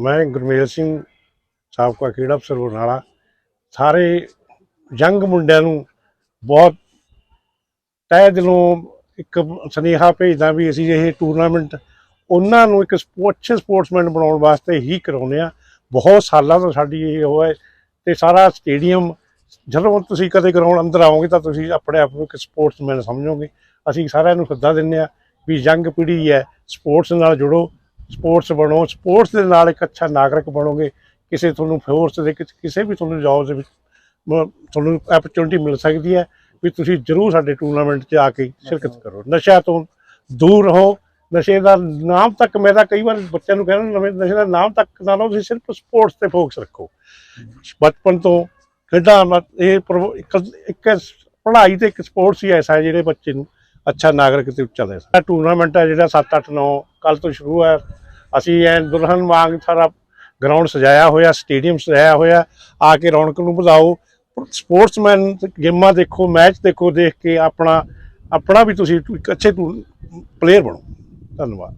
ਮੈਂ ਗੁਰਮੇਲ ਸਿੰਘ, ਸਾਬਕਾ ਖੇਡ ਅਫਸਰ ਬਰਨਾਲਾ, ਸਾਰੇ ਯੰਗ ਮੁੰਡਿਆਂ ਨੂੰ ਬਹੁਤ ਤਹਿ ਦਿਲੋਂ ਇੱਕ ਸੁਨੇਹਾ ਭੇਜਦਾ ਵੀ ਅਸੀਂ ਇਹ ਟੂਰਨਾਮੈਂਟ ਉਹਨਾਂ ਨੂੰ ਇੱਕ ਸਪੋ- ਸਪੋਰਟਸਮੈਨ ਬਣਾਉਣ ਵਾਸਤੇ ਹੀ ਕਰਾਉਂਦੇ ਆ ਬਹੁਤ ਸਾਲਾਂ ਤੋਂ ਸਾਡੀ ਇਹ ਉਹ ਹੈ ਤੇ ਸਾਰਾ ਸਟੇਡੀਅਮ, ਜਦੋਂ ਤੁਸੀਂ ਕਦੇ ਗਰਾਊਂਡ ਅੰਦਰ ਆਓਗੇ ਤਾਂ ਤੁਸੀਂ ਆਪਣੇ ਆਪ ਨੂੰ ਇੱਕ ਸਪੋਰਟਸਮੈਨ ਸਮਝੋਗੇ। ਅਸੀਂ ਸਾਰਿਆਂ ਨੂੰ ਸੱਦਾ ਦਿੰਦੇ ਆ ਵੀ ਯੰਗ ਪੀੜ੍ਹੀ ਹੈ, ਸਪੋਰਟਸ ਨਾਲ ਜੁੜੋ। ਸਪੋਰਟਸ ਬਣੋ ਸਪੋਰਟਸ ਦੇ ਨਾਲ ਇੱਕ ਅੱਛਾ ਨਾਗਰਿਕ ਬਣੋਗੇ ਕਿਸੇ ਤੁਹਾਨੂੰ ਫੋਰਸ ਦੇ ਕਿਸ- ਵੀ ਤੁਹਾਨੂੰ ਜੌਬ ਦੇ ਵਿੱਚ ਤੁਹਾਨੂੰ opportunity ਮਿਲ ਸਕਦੀ ਹੈ ਵੀ ਤੁਸੀਂ ਜਰੂਰ ਸਾਡੇ ਟੂਰਨਾਮੈਂਟ 'ਚ ਆ ਕੇ ਸ਼ਿਰਕਤ ਕਰੋ। ਨਸ਼ਾ ਤੋਂ ਦੂਰ ਰਹੋ। ਨਸ਼ੇ ਦਾ ਨਾਮ ਤੱਕ ਮੈਂ ਤਾਂ ਕਈ ਵਾਰ ਬੱਚਿਆਂ ਨੂੰ ਕਹਿੰਦਾ ਨਵੇਂ ਨਸ਼ੇ ਦਾ ਨਾਮ ਤੱਕ ਨਾ ਲਓ ਤੁਸੀਂ ਸਿਰਫ ਸਪੋਰਟਸ ਤੇ ਫੋਕਸ ਰੱਖੋ। ਬਚਪਨ ਤੋਂ ਖੇਡਾਂ ਇਹ ਇੱਕ ਪੜ੍ਹਾਈ ਤੇ ਇੱਕ ਸਪੋਰਟਸ ਹੀ ਐਸਾ ਹੈ ਜਿਹੜੇ ਬੱਚੇ ਨੂੰ ਅੱਛਾ ਨਾਗਰਿਕ ਤੇ ਉੱਚਾ ਦੇ ਸਕਦਾ। ਟੂਰਨਾਮੈਂਟ ਹੈ ਜਿਹੜਾ 7 8 9 ਕੱਲ ਤੋਂ ਸ਼ੁਰੂ ਹੈ। ਅਸੀਂ ਐ ਦੁਲਹਨ ਵਾਂਗ ਸਾਰਾ ਗਰਾਊਂਡ ਸਜਾਇਆ ਹੋਇਆ ਸਟੇਡੀਅਮ ਸਜਾਇਆ ਹੋਇਆ। ਆ ਕੇ ਰੌਣਕ ਨੂੰ ਵਧਾਓ। ਸਪੋਰਟਸਮੈਨ ਗੇਮਾਂ ਦੇਖੋ ਮੈਚ ਦੇਖੋ, ਦੇਖ ਕੇ ਆਪਣਾ ਆਪਣਾ ਵੀ ਤੁਸੀਂ ਇੱਕ ਅੱਛੇ ਪਲੇਅਰ ਬਣੋ। ਧੰਨਵਾਦ।